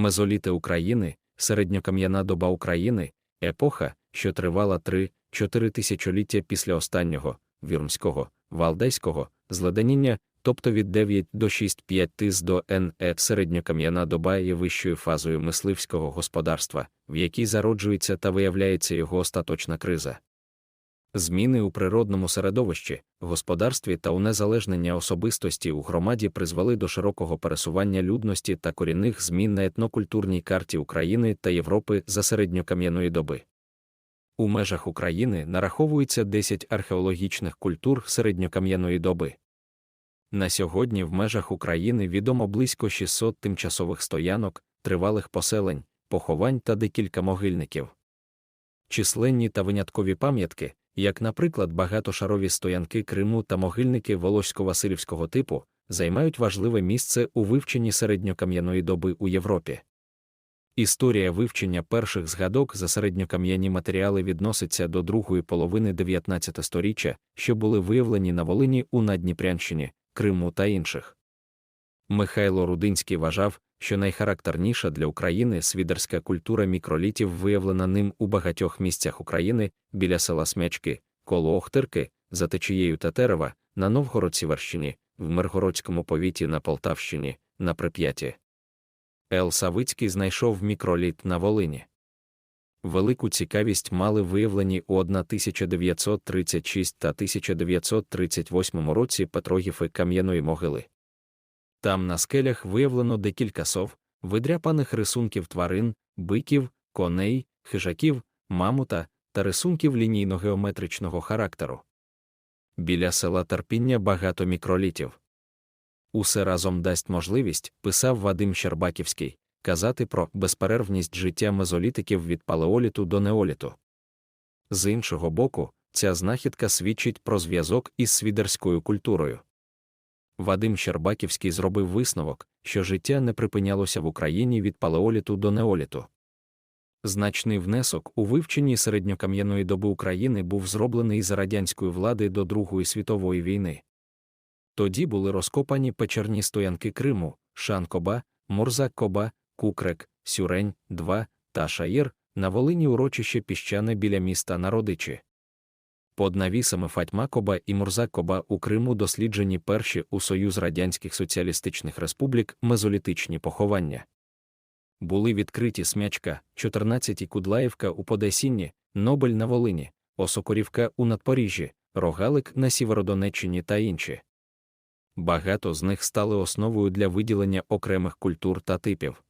Мезоліти України, середньокам'яна доба України, епоха, що тривала 3-4 тисячоліття після останнього вірмського, валдайського, зледеніння, тобто від 9 до 6-5 тис до НЕ середньокам'яна доба є вищою фазою мисливського господарства, в якій зароджується та виявляється його остаточна криза. Зміни у природному середовищі, господарстві та унезалежнення особистості у громаді призвели до широкого пересування людності та корінних змін на етнокультурній карті України та Європи за середньокам'яної доби. У межах України нараховується 10 археологічних культур середньокам'яної доби. На сьогодні в межах України відомо близько 600 тимчасових стоянок, тривалих поселень, поховань та декілька могильників. Численні та виняткові пам'ятки, як, наприклад, багатошарові стоянки Криму та могильники Волосько-Василівського типу, займають важливе місце у вивченні середньокам'яної доби у Європі. Історія вивчення перших згадок за середньокам'яні матеріали відноситься до другої половини 19 століття, що були виявлені на Волині у Надніпрянщині, Криму та інших. Михайло Рудинський вважав, що найхарактерніша для України свідерська культура мікролітів виявлена ним у багатьох місцях України біля села Смячки, коло Охтирки, за течією Татерева, на Новгород-Сіверщині, в Миргородському повіті на Полтавщині, на Прип'яті. Ел Савицький знайшов мікроліт на Волині. Велику цікавість мали виявлені у 1936 та 1938 році петрогіфи кам'яної могили. Там на скелях виявлено декілька сов, видряпаних рисунків тварин, биків, коней, хижаків, мамута та рисунків лінійно-геометричного характеру. Біля села терпіння багато мікролітів. Усе разом дасть можливість, писав Вадим Щербаківський, казати про безперервність життя мезолітиків від палеоліту до неоліту. З іншого боку, ця знахідка свідчить про зв'язок із свідерською культурою. Вадим Щербаківський зробив висновок, що життя не припинялося в Україні від палеоліту до неоліту. Значний внесок у вивченні середньокам'яної доби України був зроблений за радянської влади до Другої світової війни. Тоді були розкопані печерні стоянки Криму, Шанкоба, Мурзак-Коба, Кукрек, Сюрень, 2 та Шаїр, на Волині урочище піщане біля міста Народичі. Под навісами Фатьма-Коба і Мурзак-Коба у Криму досліджені перші у Союз Радянських Соціалістичних Республік мезолітичні поховання. Були відкриті Смячка, 14 Кудлаївка у Подесінні, Нобель на Волині, Осокорівка у Надпоріжжі, Рогалик на Сіверодонеччині та інші. Багато з них стали основою для виділення окремих культур та типів.